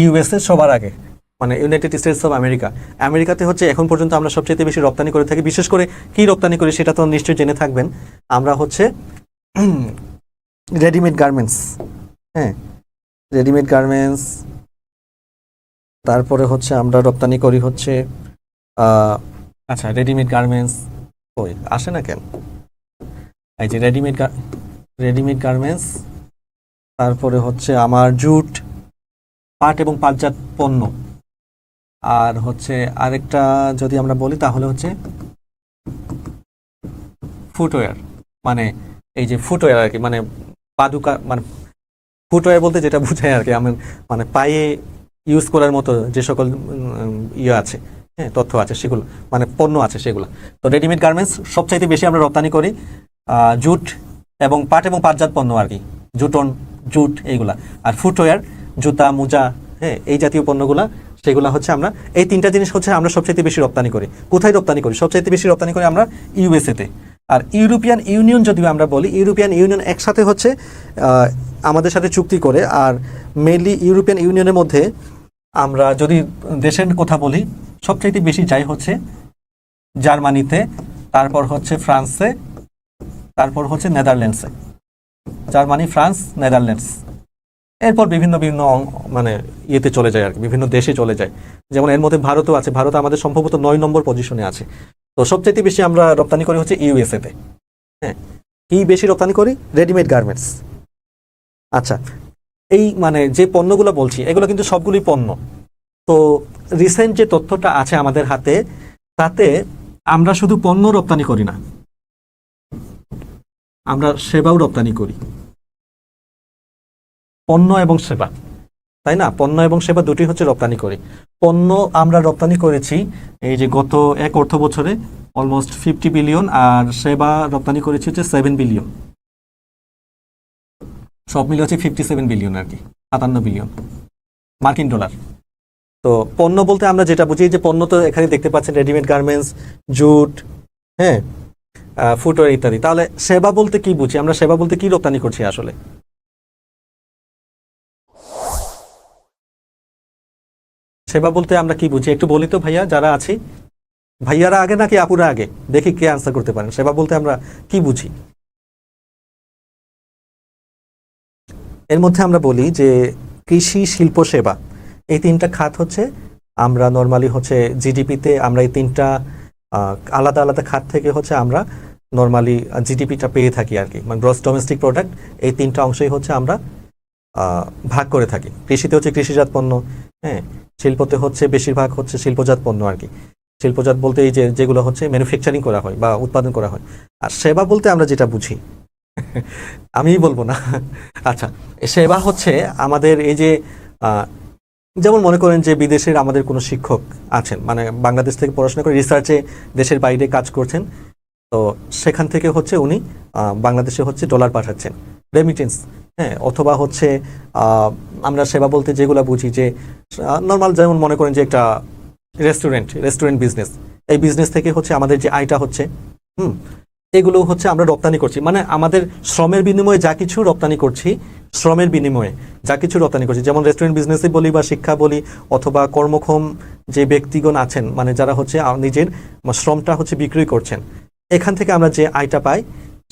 USA সবার আগে মানে ইউনাইটেড স্টেটস অফ আমেরিকা আমেরিকাতে হচ্ছে এখন পর্যন্ত আমরা সবচেয়ে বেশি রপ্তানি করে থাকি। বিশেষ করে কি রপ্তানি করি সেটা তো নিশ্চয়ই জেনে থাকবেন। আমরা হচ্ছে রেডিমেড গার্মেন্টস হ্যাঁ রেডিমেড গার্মেন্টস। তারপরে হচ্ছে আমরা রপ্তানি করি হচ্ছে আচ্ছা রেডিমেড গার্মেন্টস। ওই, আসে না কেন? এই যে রেডিমেড রেডিমেড গার্মেন্টস। তারপরে হচ্ছে আমার জুট পাট এবং পাটজাত পণ্য। আর হচ্ছে আরেকটা যদি আমরা বলি, তাহলে হচ্ছে ফুটওয়্যার মানে এই যে ফুটওয়্যার আর কি মানে পাদুকা মানে ফুটওয়্যার বলতে যেটা বোঝায় আর কি, আমি মানে পায়ে ইউজ করার মতো যে সকল ইয়ে আছে হ্যাঁ তথ্য আছে, সেগুলো মানে পণ্য আছে সেগুলো। তো রেডিমেড গার্মেন্টস সবচাইতে বেশি আমরা রপ্তানি করি জুট এবং পাট এবং পাটজাত পণ্য আর কি, জুটন, জুট এইগুলা। আর ফুটওয়্যার জুতা, মোজা হ্যাঁ এই জাতীয় পণ্যগুলা, সেগুলো হচ্ছে আমরা, এই তিনটা জিনিস হচ্ছে আমরা সবচাইতে বেশি রপ্তানি করি। কোথায় রপ্তানি করি? সবচাইতে বেশি রপ্তানি করি আমরা ইউএসএতে আর ইউরোপিয়ান ইউনিয়ন যদি আমরা বলি, ইউরোপিয়ান ইউনিয়ন একসাথে হচ্ছে আমাদের সাথে চুক্তি করে, আর মেনলি ইউরোপিয়ান ইউনিয়নের মধ্যে আমরা যদি দেশের কথা বলি, সবচাইতে বেশি যাই হচ্ছে জার্মানিতে, তারপর হচ্ছে ফ্রান্সে, তারপর হচ্ছে নেদারল্যান্ডসে। Germany, France, Netherlands. এরপর বিভিন্ন বিভিন্ন মানে ইয়েতে চলে যায় আর কি, বিভিন্ন দেশে চলে যায়। যেমন এর মধ্যে ভারতও আছে, ভারত আমাদের সম্ভবত নয় নম্বর পজিশনে আছে। তো সবচাইতে বেশি আমরা রপ্তানি করি হচ্ছে ইউএসএতে হ্যাঁ কি বেশি রপ্তানি করি? রেডিমেড গার্মেন্টস আচ্ছা এই মানে যে পণ্যগুলো বলছি, এগুলো কিন্তু সবগুলি পণ্য। তো রিসেন্ট যে তথ্যটা আছে আমাদের হাতে, তাতে আমরা শুধু পণ্য রপ্তানি করি না, আমরা সেবাও রপ্তানি করি। পণ্য এবং সেবা। তাই না? পণ্য এবং সেবা দুটি হচ্ছে রপ্তানি করি। পণ্য আমরা রপ্তানি করেছি এই যে গত এক অর্থ বছরে অলমোস্ট ফিফটি বিলিয়ন আর সেবা রপ্তানি করেছি হচ্ছে সেভেন বিলিয়ন সব মিলে হচ্ছে ফিফটি সেভেন বিলিয়ন আর কি, সাতান্ন বিলিয়ন মার্কিন ডলার। তো পণ্য বলতে আমরা যেটা বুঝি, যে পণ্য তো এখানে দেখতে পাচ্ছেন রেডিমেড গার্মেন্টস জুট হ্যাঁ ফুটওয়ার ইত্যাদি। তাহলে সেবা বলতে কি বুঝি? আমরা সেবা বলতে কি রপ্তানি করছি আসলে? সেবা বলতে আমরা কি বুঝি? একটু বলি তো ভাইয়া, যারা আছি। ভাইয়ারা আগে নাকি আপুরা আগে? দেখি কে আনসার করতে পারেন। সেবা বলতে আমরা কি বুঝি? এর মধ্যে আমরা বলি যে কৃষি শিল্প সেবা। এই তিনটা খাত হচ্ছে, আমরা নর্মালি হচ্ছে জিডিপিতে আমরা এই তিনটা আলাদা আলাদা খাত থেকে হচ্ছে আমরা নর্মালি জিডিপিটা পেয়ে থাকি আর কি। মানে গ্রস ডোমেস্টিক প্রোডাক্ট এই তিনটা অংশই হচ্ছে আমরা ভাগ করে থাকি। কৃষিতে হচ্ছে কৃষিজাত পণ্য হ্যাঁ? শিল্পতে হচ্ছে, বেশিরভাগ হচ্ছে শিল্পজাত পণ্য আর কি। শিল্পজাত বলতে এই যেগুলো হচ্ছে ম্যানুফ্যাকচারিং করা হয় বা উৎপাদন করা হয়। আর সেবা বলতে আমরা যেটা বুঝি, আমিই বলব না। আচ্ছা সেবা হচ্ছে আমাদের এই যে যেমন মনে করেন যে বিদেশের আমাদের কোনো শিক্ষক আছেন মানে বাংলাদেশ থেকে পড়াশোনা করে রিসার্চে দেশের বাইরে কাজ করছেন, তো সেখান থেকে হচ্ছে উনি বাংলাদেশে হচ্ছে ডলার পাঠাচ্ছেন রেমিটেন্স হ্যাঁ অথবা হচ্ছে আমরা সেবা বলতে যেগুলো বুঝি যে নর্মাল যেমন মনে করেন যে একটা রেস্টুরেন্ট রেস্টুরেন্ট বিজনেস এই বিজনেস থেকে হচ্ছে আমাদের যে আয়টা হচ্ছে, হুম, এগুলো হচ্ছে আমরা রপ্তানি করছি। মানে আমাদের শ্রমের বিনিময়ে যা কিছু রপ্তানি করছি, শ্রমের বিনিময়ে যা কিছু রপ্তানি করছি। যেমন রেস্টুরেন্ট বিজনেসে বলি বা শিক্ষা বলি, অথবা কর্মক্ষম যে ব্যক্তিগণ আছেন মানে যারা হচ্ছে নিজের শ্রমটা হচ্ছে বিক্রি করছেন, এখান থেকে আমরা যে আয়টা পাই,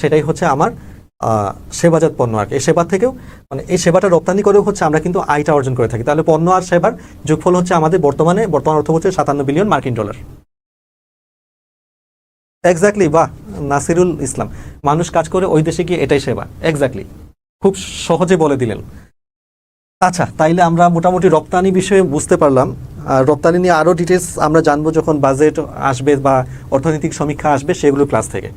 সেটাই হচ্ছে আমার সেবাজাত পণ্য আর এই সেবা থেকেও মানে এই সেবাটা রপ্তানি করেও হচ্ছে আমরা কিন্তু আয়টা অর্জন করে থাকি। তাহলে পণ্য আর সেবার যোগফল হচ্ছে আমাদের বর্তমানে, বর্তমান অর্থ হচ্ছে সাতান্ন বিলিয়ন মার্কিন ডলার। এক্স্যাক্টলি বাহ, নাসিরুল ইসলাম। মানুষ কাজ করে, ওই দেশে গিয়ে এটাই সেবা। এক্স্যাক্টলি খুব সহজে বলে দিলেন। আচ্ছা তাইলে আমরা মোটামুটি রপ্তানি বিষয়ে বুঝতে পারলাম। আর রপ্তানি নিয়ে আরও ডিটেলস আমরা জানব যখন বাজেট আসবে বা অর্থনৈতিক সমীক্ষা আসবে সেগুলো ক্লাস থেকে।